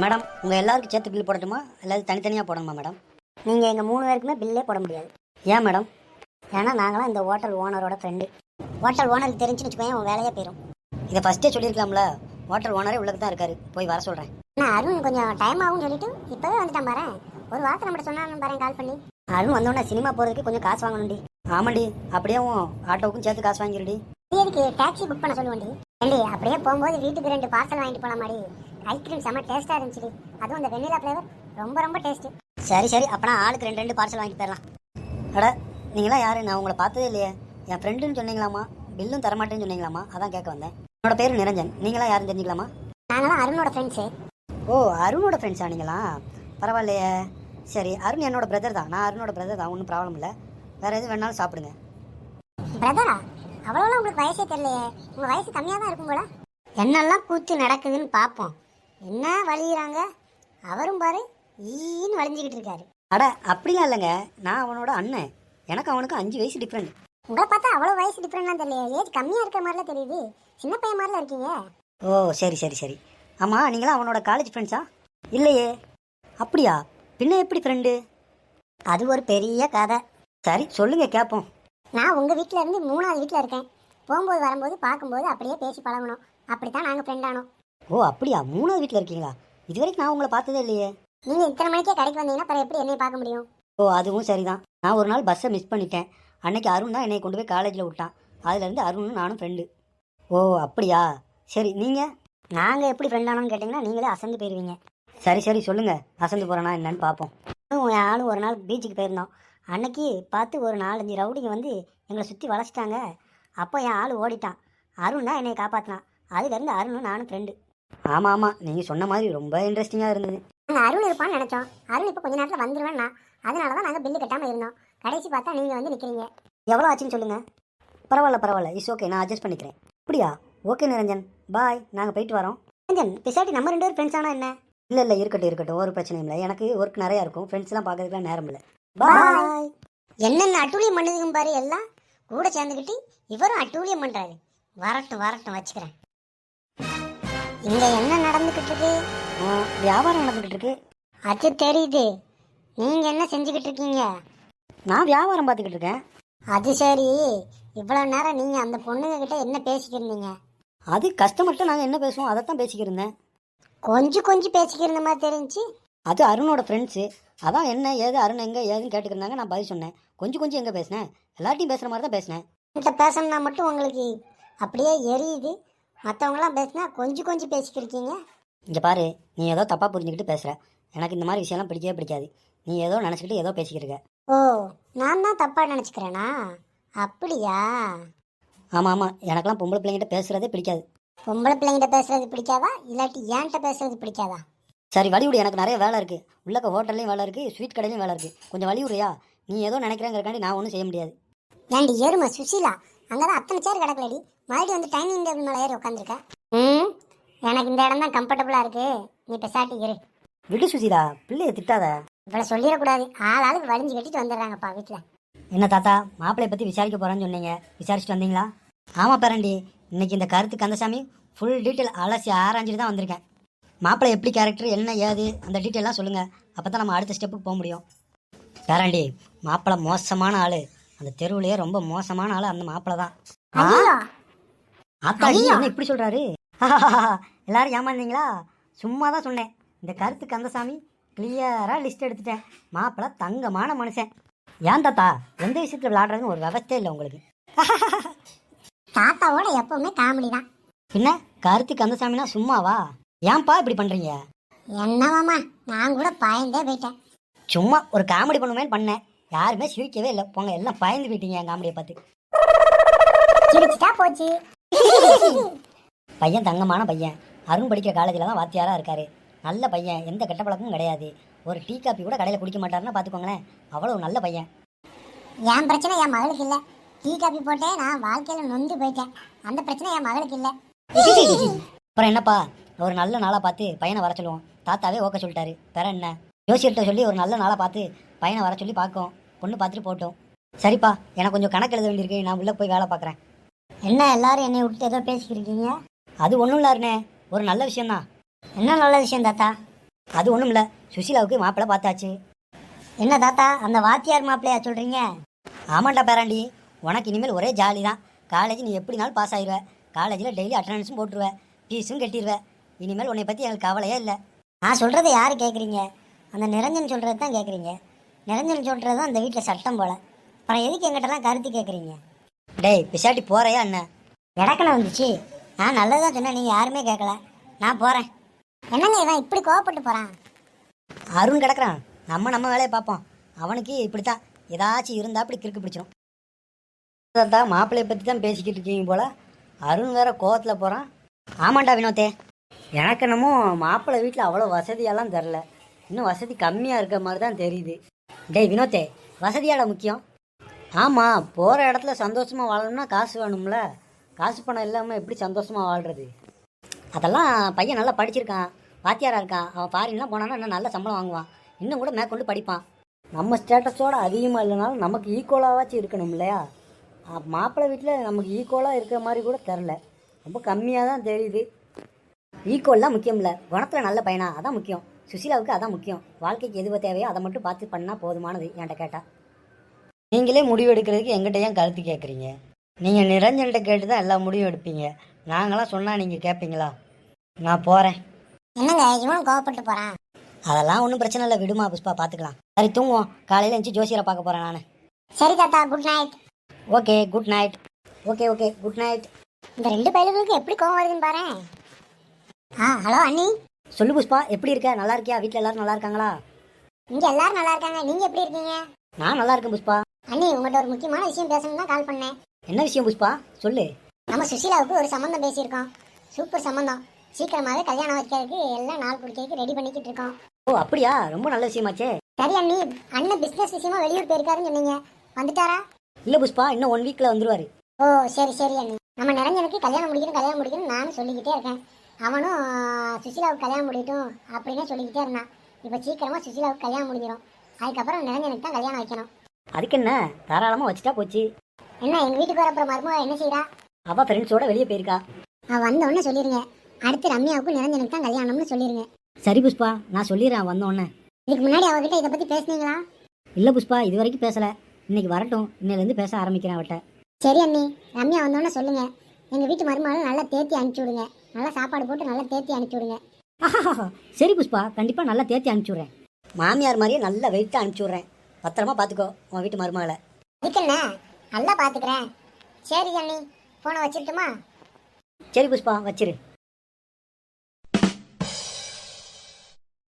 Madam உங்கள் எல்லாருக்கும் சேர்த்து பில் போடட்டுமா? அல்லது தனித்தனியாக போடணுமா மேடம்? நீங்கள் எங்கள் மூணு பேருக்குமே பில்லே போட முடியாது. ஏன் மேடம்? ஏன்னா நாங்களாம் இந்த ஹோட்டல் ஓனரோட ஃப்ரெண்டு ஹோட்டல் ஓனருக்கு தெரிஞ்சுன்னு வச்சுக்கோங்க உன் வேலையே போயிடும் இதை ஃபஸ்ட்டே சொல்லியிருக்கலாம்ல? ஹோட்டல் ஓனரே உள்ளக்கு தான் இருக்காரு. போய் வர சொல்கிறேன் நான் அருண் கொஞ்சம் டைம் ஆகும்னு சொல்லிட்டு இப்பவே வந்துட்டான் பாரு. ஒரு வார்த்தை நம்மகிட்ட சொன்னான்னு பாரு கால் பண்ணி. அருண் வந்தோடனே சினிமா போகிறதுக்கு கொஞ்சம் காசு வாங்கணும்டி. ஆமாண்டி அப்படியே உன் ஆட்டோவுக்கும் சேர்த்து காசு வாங்கிடுடி எதுக்கு டாக்ஸி புக் பண்ண சொல்லுவேன்டி ஏண்டி அப்படியே போகும்போது வீட்டுக்கு ரெண்டு பார்சல் வாங்கிட்டு போலாம் மாடி ஐஸ்கிரீம் செம்ம டேஸ்டா இருந்துச்சு அதுவும் அந்த வெண்ணிலா ஃப்ளேவர் ரொம்ப ரொம்ப டேஸ்ட் சரி சரி. அப்பனா ஆளுக்கு ரெண்டு ரெண்டு பார்சல் வாங்கி தரலாம் அட நீங்களாம் யாரு? நான் உங்களை பார்த்ததே இல்லையே. என் ஃப்ரெண்டுன்னு சொன்னீங்களாமா பில்லும் தரமாட்டேன்னு சொன்னீங்களாமா அதான் கேட்க வந்தேன். என்னோட பேர் நிரஞ்சன். நீங்களாம் யாரும் தெரிஞ்சுக்கலாமா? நாங்களாம் அருணோட ஃப்ரெண்ட்ஸு ஓ அருணோட ஃப்ரெண்ட்ஸா நீங்களா? பரவாயில்லையே. சரி அருண் என்னோட பிரதர் தான். நான் அருணோட பிரதர் தான். ஒன்றும் ப்ராப்ளம் இல்லை. வேறு எது வேணாலும் சாப்பிடுங்க. பிரதரா அவ்வளோலாம் உங்களுக்கு வயசே தெரியலையே. உங்க வயசு கம்மியாக தான் இருக்கும் போல. என்னெல்லாம் கூத்து நடக்குதுன்னு பார்ப்போம். என்ன வலியுறாங்க? அவரும் பாரு ஈன்னு வலிஞ்சுக்கிட்டு இருக்காரு. அட அப்படிலாம் இல்லைங்க. நான் அவனோட அண்ணன். எனக்கு அவனுக்கு அஞ்சு வயசு டிஃப்ரெண்ட் உங்களை பார்த்தா அவ்வளோ வயசு டிஃப்ரெண்ட்லாம் தெரியலையே. ஏஜ் கம்மியாக இருக்கிற மாதிரிலாம் தெரியுது. சின்ன பையன் மாதிரிலாம் இருக்கீங்க. ஓ சரி சரி சரி. ஆமாம் நீங்களாம் அவனோட காலேஜ் ஃப்ரெண்ட்ஸா இல்லையே. அப்படியா? பின்ன எப்படி ஃப்ரெண்டு அது ஒரு பெரிய கதை. சரி சொல்லுங்க கேட்போம் நான் உங்கள் வீட்டில் இருந்து மூணாவது வீட்டில் இருக்கேன். போகும்போது வரும்போது பார்க்கும்போது அப்படியே பேசி பழகணும். அப்படித்தான் நாங்கள் ஃப்ரெண்ட் ஆனோம். ஓ அப்படியா? மூணாவது வீட்டில் இருக்கீங்களா? இது வரைக்கும் நான் உங்களை பார்த்ததே இல்லையே. நீங்கள் இத்தனை மணிக்கே கடைக்கு வந்தீங்கன்னா அப்புறம் எப்படி என்னை பார்க்க முடியும்? ஓ அதுவும் சரிதான். நான் ஒரு நாள் பஸ்ஸை மிஸ் பண்ணிட்டேன். அன்னைக்கு அருண் தான் என்னை கொண்டு போய் காலேஜில் விட்டான். அதுலேருந்து அருணும் நானும் ஃப்ரெண்டு ஓ அப்படியா? சரி நீங்கள் நாங்கள் எப்படி ஃப்ரெண்ட் ஆனோம்னு கேட்டிங்கன்னா நீங்களே அசந்து போயிடுவீங்க சரி சரி சொல்லுங்கள் அசந்து போகிறேன்னா என்னன்னு பார்ப்போம் என் ஆளும் ஒரு நாள் பீச்சுக்கு போயிருந்தோம் அன்னைக்கு பார்த்து ஒரு நாலஞ்சு ரவுடிங்க வந்து எங்களை சுற்றி வளைச்சிட்டாங்க. அப்போ என் ஆள் ஓடிட்டான். அருண் தான் என்னை காப்பாற்றினான் அதுலேருந்து அருணும் நானும் ஃப்ரெண்டு ஆமாம் ஆமாம் நீங்கள் சொன்ன மாதிரி ரொம்ப இன்ட்ரெஸ்டிங்காக இருந்தது. நாங்கள் அருள் இருப்பான்னு நினச்சோம். அருள் இப்போ கொஞ்ச நேரத்தில் வந்துருவேன்னா அதனால தான் நாங்கள் பில்லு கட்டாமல் இருந்தோம். கடைசி பார்த்தா நீங்கள் வந்து நிற்கிறீங்க எவ்வளோ ஆச்சுன்னு சொல்லுங்கள் பரவாயில்ல பரவாயில்ல. இஸ் ஓகே நான் அட்ஜஸ்ட் பண்ணிக்கிறேன். அப்படியா? ஓகே நிரஞ்சன். பாய் நாங்கள் போயிட்டு வரோம். நிரஞ்சன் பிசாட்டி நம்ம ரெண்டு பேரும் ஃப்ரெண்ட்ஸ் ஆனால் என்ன? இல்லை இல்லை. இருக்கட்டும் இருக்கட்டும். ஒரு பிரச்சனையும் இல்லை. எனக்கு ஒர்க் நிறையா இருக்கும். ஃப்ரெண்ட்ஸ்லாம் பார்க்கறதுக்குலாம் நேரம் இல்லை. பாய் என்னென்ன அட்டூழியம் பண்ணுதுங்க பாரு எல்லாம்? கூட சேர்ந்துக்கிட்டு இவரும் அட்டூழியம் பண்ணுறாரு வரட்டும் வரட்டும். வச்சுக்கிறேன். இங்கே என்ன நடந்துக்கிட்டு இருக்கு வியாபாரம் நடந்துக்கிட்டு இருக்கு அது தெரியுது. நீங்கள் என்ன செஞ்சுக்கிட்டு இருக்கீங்க நான் வியாபாரம் பார்த்துக்கிட்டு இருக்கேன் அது சரி. இவ்வளோ நேரம் நீங்கள் அந்த பொண்ணுங்க கிட்ட என்ன பேசிக்கிருந்தீங்க? அது கஸ்டமர்கிட்ட நாங்கள் என்ன பேசுவோம்? அதை தான் பேசிக்கிருந்தேன். கொஞ்சம் கொஞ்சம் பேசிக்கிருந்த மாதிரி தெரிஞ்சு? அது அருணோட ஃப்ரெண்ட்ஸு அதான் என்ன ஏது அருண் எங்கே ஏதுன்னு கேட்டுக்கிருந்தாங்க. நான் பதில் சொன்னேன். கொஞ்சம் கொஞ்சம் எங்கே பேசினேன் எல்லார்ட்டையும் பேசுகிற மாதிரி தான் பேசினேன். இந்த பேசணும்னா மட்டும் உங்களுக்கு அப்படியே எரியுது. மற்றவங்களாம் பேசினா கொஞ்சம் கொஞ்சம் பேசிக்கிருக்கீங்க. இங்கே பாரு நீ ஏதோ தப்பாக புரிஞ்சுக்கிட்டு பேசுகிற எனக்கு இந்த மாதிரி விஷயம்லாம் பிடிக்கவே பிடிக்காது. நீ ஏதோ நினச்சிக்கிட்டு ஏதோ பேசிக்கிட்டு இருக்க. ஓ நான் தான் தப்பாக நினச்சிக்கிறேனா? அப்படியா? ஆமாம் ஆமாம் எனக்கெல்லாம் பொம்பளை பிள்ளைங்கிட்ட பேசுகிறதே பிடிக்காது. பொம்பளை பிள்ளைங்கிட்ட பேசுறது பிடிக்காதா? இல்லாட்டி ஏன்ட்ட பேசுறது பிடிக்காதா? சரி வழிவிடு எனக்கு நிறைய வேலை இருக்குது உள்ளக்க ஹோட்டல்லையும் வேலை இருக்குது ஸ்வீட் கடையிலையும் வேலை இருக்குது கொஞ்சம் வழிவிடுறியா நீ ஏதோ நினைக்கிறேங்கிறக்காண்டி நான் ஒன்றும் செய்ய முடியாது. ஏண்டி எருமை சுசீலா அங்கே தான் அத்தனை சேர் கிடக்கலடி. மறுபடியும் வந்து டைனிங் டேபிள் மேலே ஏறி உட்காந்துருக்க ம்? எனக்கு இந்த இடம் தான் கம்ஃபர்டபுளாக இருக்கு. நீ பெசாட்டி இரு. விடு சுசீலா பிள்ளைய திட்டாத. இவ்வளோ சொல்லிடக்கூடாது. ஆள் ஆளுக்கு வலிஞ்சு கட்டிட்டு வந்துடுறாங்கப்பா வீட்டில் என்ன தாத்தா மாப்பிளைய பற்றி விசாரிக்க போகிறேன்னு சொன்னீங்க. விசாரிச்சுட்டு வந்தீங்களா? ஆமாம் பேரண்டி இன்னைக்கு இந்த கருத்து கந்தசாமி ஃபுல் டீட்டெயில் அலசி ஆராய்ஞ்சிட்டு தான் வந்திருக்கேன். மாப்பிள்ளை எப்படி கேரக்டர் என்ன ஏது அந்த டீட்டெயிலாம் சொல்லுங்கள் அப்போ தான் நம்ம அடுத்த ஸ்டெப்புக்கு போக முடியும். பேரண்டி மாப்பிள்ளை மோசமான ஆள். அந்த தெருவுலயே ரொம்ப மோசமான ஆள் அந்த மாப்பிள்ளை தான். ஆத்தாடி ஐயா! என்ன இப்படி சொல்றாரு? எல்லாரும் ஏமாந்தீங்களா? சும்மா தான் சொன்னேன். இந்த கருத்து கந்தசாமி கிளியரா லிஸ்ட் எடுத்துட்டேன். மாப்பிள்ள தங்கமான மனுஷன். ஏன் தாத்தா? எந்த விஷயத்துல விளையாடுறதுன்னு ஒரு விவஸ்தே இல்லை உங்களுக்கு. தாத்தாவோட எப்பவுமே காமெடி தான். பின்ன கருத்து கந்தசாமினா சும்மாவா? ஏன்பா இப்படி பண்றீங்க? என்னவாமா நான் கூட பயந்தே போயிட்டேன். சும்மா ஒரு காமெடி பண்ணுவேன்னு பண்ணேன். யாருமே சிரிக்கவே இல்லை. போங்க எல்லாம் பயந்து போயிட்டீங்க என் காமெடியை பார்த்து. சிரிச்சிட்டா போச்சு. பையன் தங்கமான பையன். அருண் படிக்கிற காலேஜில் தான் வாத்தியாராக இருக்காரு. நல்ல பையன் எந்த கெட்ட பழக்கமும் கிடையாது. ஒரு டீ காப்பி கூட கடையில் குடிக்க மாட்டாருன்னா பார்த்துக்கோங்களேன் அவ்வளவு நல்ல பையன். என் பிரச்சனை என் மகளுக்கு இல்லை. டீ காப்பி போட்டே நான் வாழ்க்கையில நொந்து போயிட்டேன். அந்த பிரச்சனை என் மகளுக்கு இல்லை. அப்புறம் என்னப்பா? ஒரு நல்ல நாளாக பார்த்து பையனை வர சொல்லுவோம். தாத்தாவே ஓக்க சொல்லிட்டாரு. வேற என்ன? ஜோசியர்கிட்ட சொல்லி ஒரு நல்ல நாளாக பார்த்து பையனை வர சொல்லி பார்க்கும். பொண்ணு பார்த்துட்டு போட்டோம் சரிப்பா எனக்கு கொஞ்சம் கணக்கு எழுத வேண்டியிருக்கு. நான் உள்ளே போய் வேலை பார்க்குறேன். என்ன எல்லாரும் என்னை விட்டு ஏதோ பேசிக்கிருக்கீங்க? அது ஒன்றும் இல்லாருண்ணே ஒரு நல்ல விஷயம்தான். என்ன நல்ல விஷயம் தாத்தா? அது ஒன்றும் இல்லை. சுஷீலாவுக்கு மாப்பிள்ளை பார்த்தாச்சு. என்ன தாத்தா? அந்த வாத்தியார் மாப்பிள்ளையா சொல்கிறீங்க ஆமாண்டா பேராண்டி. உனக்கு இனிமேல் ஒரே ஜாலி தான் காலேஜ் நீ எப்படினாலும் பாஸ் ஆயிடுவ காலேஜில் டெய்லி அட்டண்டன்ஸும் போட்டுருவ. ஃபீஸும் கட்டிடுவ இனிமேல் உன்னை பற்றி எனக்கு கவலையே இல்லை. நான் சொல்கிறத யார் கேட்குறீங்க அந்த நிரஞ்சன் சொல்கிறது தான் கேட்குறீங்க நிரஞ்சன் சொல்கிறது தான் இந்த வீட்டில் சட்டம் போல. அப்புறம் எதுக்கு எங்கிட்டலாம் கருத்து கேட்குறீங்க டேய் பிசாட்டி போறையா என்ன? இடக்கண வந்துச்சு. நான் நல்லதான் சொன்னேன் நீங்கள் யாருமே கேட்கல நான் போகிறேன் என்னங்க இவன் இப்படி கோவப்பட்டு போகிறான் அருண் கிடக்குறான். நம்ம நம்ம வேலையை பார்ப்போம். அவனுக்கு இப்படித்தான். ஏதாச்சும் இருந்தால் அப்படி கிறுக்கு பிடிச்சிடும் தான் மாப்பிள்ளையை பற்றி தான் பேசிக்கிட்டு இருக்கீங்க போல. அருண் வேற கோவத்தில் போகிறான் ஆமாண்டா வினோத்தே. எனக்கு என்னமோ மாப்பிள்ளை வீட்டில் அவ்வளோ வசதியெல்லாம் தெரில இன்னும் வசதி கம்மியாக இருக்க மாதிரி தான் தெரியுது. டேய் வினோத்தே வசதியாட முக்கியம். ஆமாம் போகிற இடத்துல சந்தோஷமாக வாழணும்னா காசு வேணும்ல. காசு பணம் இல்லாமல் எப்படி சந்தோஷமாக வாழ்கிறது அதெல்லாம் பையன் நல்லா படிச்சிருக்கான் வாத்தியாராக இருக்கான். அவன் ஃபாரின்லாம் போனான்னா இன்னும் நல்ல சம்பளம் வாங்குவான். இன்னும் கூட மேற்கொண்டு படிப்பான். நம்ம ஸ்டேட்டஸோட அதிகமாக இல்லைனாலும் நமக்கு ஈக்குவலாகவாச்சும் இருக்கணும் இல்லையா? மாப்பிள்ளை வீட்டில் நமக்கு ஈக்குவலாக இருக்கிற மாதிரி கூட தெரில ரொம்ப கம்மியாக தான் தெரியுது. ஈக்குவல் தான் முக்கியம் இல்லை. குணத்தில் நல்ல பையனா அதான் முக்கியம். சுசீலாவுக்கு அதான் முக்கியம். வாழ்க்கைக்கு எதுவோ தேவையோ அதை மட்டும் பார்த்து பண்ணால் போதுமானது என்கிட்ட கேட்டால் நீங்களே முடிவு எடுக்கிறதுக்கு எங்கிட்ட ஏன் கருத்து கேட்குறீங்க நீங்கள் நிரஞ்சன்கிட்ட கேட்டு தான் எல்லா முடிவும் எடுப்பீங்க. நாங்களாம் சொன்னால் நீங்கள் கேட்பீங்களா நான் போகிறேன் என்னங்க இவனும் கோவப்பட்டு போறான்? அதெல்லாம் ஒன்றும் பிரச்சனை இல்லை. விடுமா புஷ்பா பார்த்துக்கலாம் சரி தூங்குவோம். காலையில் எழுந்துச்சி ஜோசியரை பார்க்க போகிறேன் நான். சரி தாத்தா good night okay good night okay okay good night இந்த ரெண்டு பயலுகளுக்கு எப்படி கோவம் வருதுன்னு பாரு ஆ ஹலோ அண்ணி. சொல்லு புஷ்பா எப்படி இருக்க? நல்லா இருக்கியா? வீட்டில் எல்லாரும் நல்லா இருக்காங்களா? இங்க எல்லாரும் நல்லா இருக்காங்க. நீங்க எப்படி இருக்கீங்க? நான் நல்லா இருக்கேன் புஷ்பா. அண்ணி உங்கள்கிட்ட ஒரு முக்கியமான விஷயம் பேசணும் தான் கால் பண்ணேன். என்ன விஷயம் புஷ்பா? சொல்லு. நம்ம சுஷீலாவுக்கு ஒரு சம்மந்தம் பேசியிருக்கோம். சூப்பர் சம்மந்தம் சீக்கிரமாவே கல்யாணம் வைக்கிறதுக்கு எல்லாம் நாள் குடிக்கிறதுக்கு ரெடி பண்ணிக்கிட்டு இருக்கோம். ஓ அப்படியா? ரொம்ப நல்ல விஷயமாச்சே. சரி அண்ணி அண்ணன் பிசினஸ் விஷயமா வெளியூர் போயிருக்காருன்னு சொன்னீங்க. வந்துட்டாரா? இல்லை புஷ்பா இன்னும் ஒன் வீக்கில் வந்துருவாரு. ஓ சரி சரி அண்ணி. நம்ம நிரஞ்சனுக்கு கல்யாணம் முடிக்கணும் கல்யாணம் முடிக்கணும் நானும் சொல்லிக்கிட்டே இருக்கேன். அவனும் ஆ, சுஷீலாவுக்கு கல்யாணம் முடியட்டும் அப்படின்னு சொல்லிக்கிட்டே இருந்தான். இப்போ சீக்கிரமா சுஷீலாவுக்கு கல்யாணம் முடிஞ்சிடும் அதுக்கப்புறம் நிரஞ்சனுக்கு தான் கல்யாணம் வைக்கணும். அதுக்கு என்ன? தாராளமாக வச்சுட்டா போச்சு. என்ன எங்க வீட்டுக்கு வரப்புற மருமக என்ன செய்றா? அவள் ஃப்ரெண்ட்ஸோட வெளியே போயிருக்கா. அவ வந்த உடனே சொல்லிருங்க. அடுத்து ரம்யாவுக்கும் நிரஞ்சனுக்கு தான் கல்யாணம்னு சொல்லிருங்க. சரி புஷ்பா நான் சொல்லிடுறேன் வந்தோடனே இதுக்கு முன்னாடி அவகிட்ட இதை பத்தி பேசுனீங்களா? இல்லை புஷ்பா இது வரைக்கும் பேசலை. இன்னைக்கு வரட்டும். இன்னையிலேருந்து பேச ஆரம்பிக்கிறேன் அவட்ட. சரி அண்ணி ரம்யா வந்தோடனே சொல்லுங்க. எங்க வீட்டு மருமகளை நல்லா தேத்தி அனுப்பிச்சி விடுங்க. நல்லா சாப்பாடு போட்டு நல்லா தேத்தி அனுப்பிச்சி விடுங்க. சரி புஷ்பா கண்டிப்பாக நல்லா தேத்தி அனுப்பிச்சி விட்றேன். மாமியார் மாதிரியே நல்லா வெயிட்டாக அனுப்பிச்சி விட்றேன். பத்திரமா பார்த்துக்கோ உன் வீட்டு மருமகளை. என்ன நல்லா பாத்துக்கிறேன். சரி அண்ணி போனை வச்சிட்டுமா சரி புஷ்பா வச்சிரு.